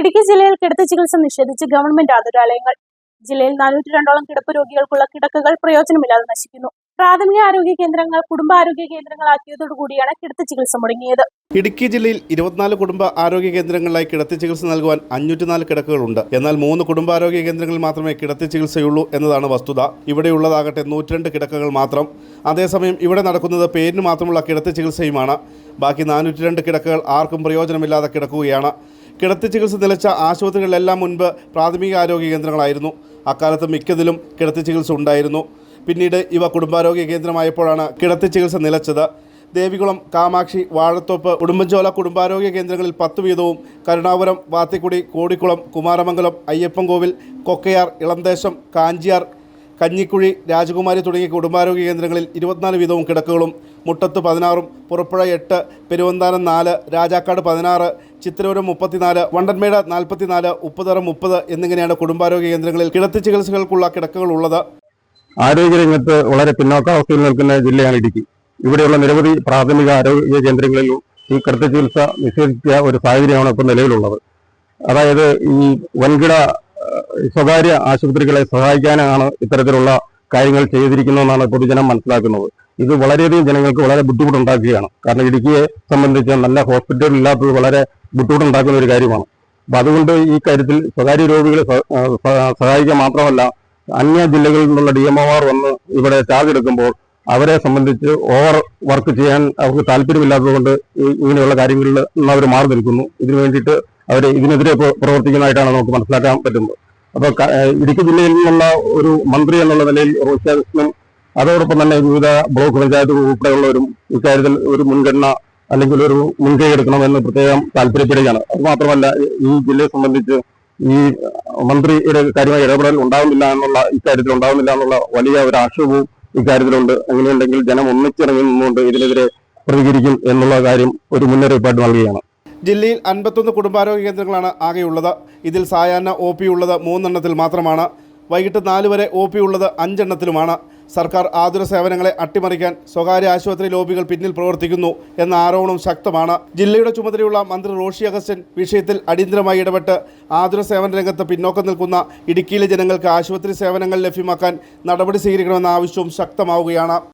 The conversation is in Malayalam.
ഇടുക്കി ജില്ലയിൽ കിടത്തി ചികിത്സ നിഷേധിച്ച് ഗവൺമെന്റ് ആതുരാലയങ്ങൾ. ജില്ലയിൽ നാനൂറ്റി രണ്ടോളം കിടപ്പ് രോഗികൾക്കുള്ള കിടക്കകൾ പ്രയോജനമില്ലാതെ നശിക്കുന്നു. പ്രാഥമിക ആരോഗ്യ കേന്ദ്രങ്ങൾ കുടുംബാരോഗ്യ കേന്ദ്രങ്ങളാക്കിയതോടുകൂടിയാണ് കിടത്തി ചികിത്സ മുടങ്ങിയത്. ഇടുക്കി ജില്ലയിൽ ഇരുപത്തിനാല് കുടുംബ ആരോഗ്യ കേന്ദ്രങ്ങളിലായി കിടത്തി ചികിത്സ നൽകുവാൻ അഞ്ഞൂറ്റിനാല് കിടക്കുകളുണ്ട്. എന്നാൽ മൂന്ന് കുടുംബാരോഗ്യ കേന്ദ്രങ്ങളിൽ മാത്രമേ കിടത്തി ചികിത്സയുള്ളൂ എന്നതാണ് വസ്തുത. ഇവിടെയുള്ളതാകട്ടെ നൂറ്റിരണ്ട് കിടക്കകൾ മാത്രം. അതേസമയം ഇവിടെ നടക്കുന്നത് പേരിന് മാത്രമുള്ള കിടത്തി ചികിത്സയുമാണ്. ബാക്കി നാനൂറ്റി രണ്ട് കിടക്കകൾ ആർക്കും പ്രയോജനമില്ലാതെ കിടക്കുകയാണ്. കിടത്തി ചികിത്സ നിലച്ച ആശുപത്രികളിലെല്ലാം മുൻപ് പ്രാഥമിക ആരോഗ്യ കേന്ദ്രങ്ങളായിരുന്നു. അക്കാലത്ത് മിക്കതിലും കിടത്തി ചികിത്സ ഉണ്ടായിരുന്നു. പിന്നീട് ഇവ കുടുംബാരോഗ്യ കേന്ദ്രമായപ്പോഴാണ് കിടത്തി ചികിത്സ നിലച്ചത്. ദേവികുളം കാമാക്ഷി വാഴത്തോപ്പ് ഉടുമ്പൻചോല കുടുംബാരോഗ്യ കേന്ദ്രങ്ങളിൽ പത്ത് വീതവും കരുണാപുരം വാത്തിക്കുടി കോടിക്കുളം കുമാരമംഗലം അയ്യപ്പൻകോവിൽ കൊക്കയാർ ഇളന്തേശം കാഞ്ചിയാർ കഞ്ഞിക്കുഴി രാജകുമാരി തുടങ്ങിയ കുടുംബാരോഗ്യ കേന്ദ്രങ്ങളിൽ ഇരുപത്തിനാല് വീതവും കിടക്കുകളും മുട്ടത്ത് പതിനാറും പുറപ്പുഴ എട്ട് പെരുവന്താനം നാല് രാജാക്കാട് പതിനാറ് ചിത്രപുരം മുപ്പത്തിനാല് വണ്ടൻമേട് നാൽപ്പത്തിനാല് ഉപ്പുതറ മുപ്പത് എന്നിങ്ങനെയാണ് കുടുംബാരോഗ്യ കേന്ദ്രങ്ങളിൽ കിടത്തി ചികിത്സകൾക്കുള്ള കിടക്കകൾ ഉള്ളത്. ആരോഗ്യരംഗത്ത് വളരെ പിന്നോക്കാവസ്ഥയിൽ നിൽക്കുന്ന ജില്ലയാണ് ഇടുക്കി. ഇവിടെയുള്ള നിരവധി പ്രാഥമിക ആരോഗ്യ കേന്ദ്രങ്ങളിൽ ഈ കിടത്തി ചികിത്സ നിഷേധിച്ച ഒരു സാഹചര്യമാണ് ഇപ്പോൾ നിലവിലുള്ളത്. അതായത് ഈ വൻകിട സ്വകാര്യ ആശുപത്രികളെ സഹായിക്കാനാണ് ഇത്തരത്തിലുള്ള കാര്യങ്ങൾ ചെയ്തിരിക്കുന്നതെന്നാണ് പൊതുജനം മനസ്സിലാക്കുന്നത്. ഇത് വളരെയധികം ജനങ്ങൾക്ക് വളരെ ബുദ്ധിമുട്ടുണ്ടാക്കുകയാണ്. കാരണം ഇടുക്കിയെ സംബന്ധിച്ച് നല്ല ഹോസ്പിറ്റൽ ഇല്ലാത്തത് വളരെ ബുദ്ധിമുട്ടുണ്ടാക്കുന്ന ഒരു കാര്യമാണ്. അപ്പൊ അതുകൊണ്ട് ഈ കാര്യത്തിൽ സ്വകാര്യ രോഗികളെ സഹായിക്കുക മാത്രമല്ല അന്യ ജില്ലകളിൽ നിന്നുള്ള ഡി എം ഒമാർ വന്ന് ഇവിടെ ചാർജ് എടുക്കുമ്പോൾ അവരെ സംബന്ധിച്ച് ഓവർ വർക്ക് ചെയ്യാൻ അവർക്ക് താല്പര്യമില്ലാത്തതുകൊണ്ട് ഇങ്ങനെയുള്ള കാര്യങ്ങളിൽ നിന്ന് അവർ മാറി നിൽക്കുന്നു. ഇതിനു വേണ്ടിയിട്ട് അവർ ഇതിനെതിരെ പ്ര- പ്രവർത്തിക്കുന്നതായിട്ടാണ് നമുക്ക് മനസ്സിലാക്കാൻ പറ്റുന്നത്. അപ്പോൾ ഇടുക്കി ജില്ലയിൽ നിന്നുള്ള ഒരു മന്ത്രി എന്നുള്ള നിലയിൽ റോഷ്യ കൃഷ്ണൻ അതോടൊപ്പം തന്നെ വിവിധ ബ്ലോക്ക് പഞ്ചായത്തുകൾ ഉൾപ്പെടെയുള്ളവരും ഇക്കാര്യത്തിൽ ഒരു മുൻഗണന അല്ലെങ്കിൽ ഒരു മുൻകൈ എടുക്കണമെന്ന് പ്രത്യേകം താല്പര്യപ്പെടുകയാണ്. അത് മാത്രമല്ല ഈ ജില്ലയെ സംബന്ധിച്ച് ഈ മന്ത്രിയുടെ കാര്യമായ ഇടപെടൽ ഉണ്ടാവുന്നില്ല എന്നുള്ള ഇക്കാര്യത്തിൽ ഉണ്ടാവുന്നില്ല എന്നുള്ള വലിയ ഒരു ആക്ഷേപവും ഇക്കാര്യത്തിലുണ്ട്. അങ്ങനെയുണ്ടെങ്കിൽ ജനം ഒന്നിച്ചിറങ്ങി നിന്നുകൊണ്ട് ഇതിനെതിരെ പ്രതികരിക്കും എന്നുള്ള കാര്യം ഒരു മുന്നറിയിപ്പായിട്ട് നൽകുകയാണ്. ജില്ലയിൽ അൻപത്തൊന്ന് കുടുംബാരോഗ്യ കേന്ദ്രങ്ങളാണ് ആകെയുള്ളത്. ഇതിൽ സായാഹ്ന ഒ പി ഉള്ളത് മൂന്നെണ്ണത്തിൽ മാത്രമാണ്. വൈകിട്ട് നാല് വരെ ഒ പി ഉള്ളത് അഞ്ചെണ്ണത്തിലുമാണ്. സർക്കാർ ആതുര സേവനങ്ങളെ അട്ടിമറിക്കാൻ സ്വകാര്യ ആശുപത്രി ലോബികൾ പിന്നിൽ പ്രവർത്തിക്കുന്നു എന്ന ആരോപണം ശക്തമാണ്. ജില്ലയുടെ ചുമതലയുള്ള മന്ത്രി റോഷി അഗസ്റ്റൻ വിഷയത്തിൽ അടിയന്തരമായി ഇടപെട്ട് ആതുര സേവന രംഗത്ത് പിന്നോക്കം നിൽക്കുന്ന ഇടുക്കിയിലെ ജനങ്ങൾക്ക് ആശുപത്രി സേവനങ്ങൾ ലഭ്യമാക്കാൻ നടപടി സ്വീകരിക്കണമെന്ന ആവശ്യവും ശക്തമാവുകയാണ്.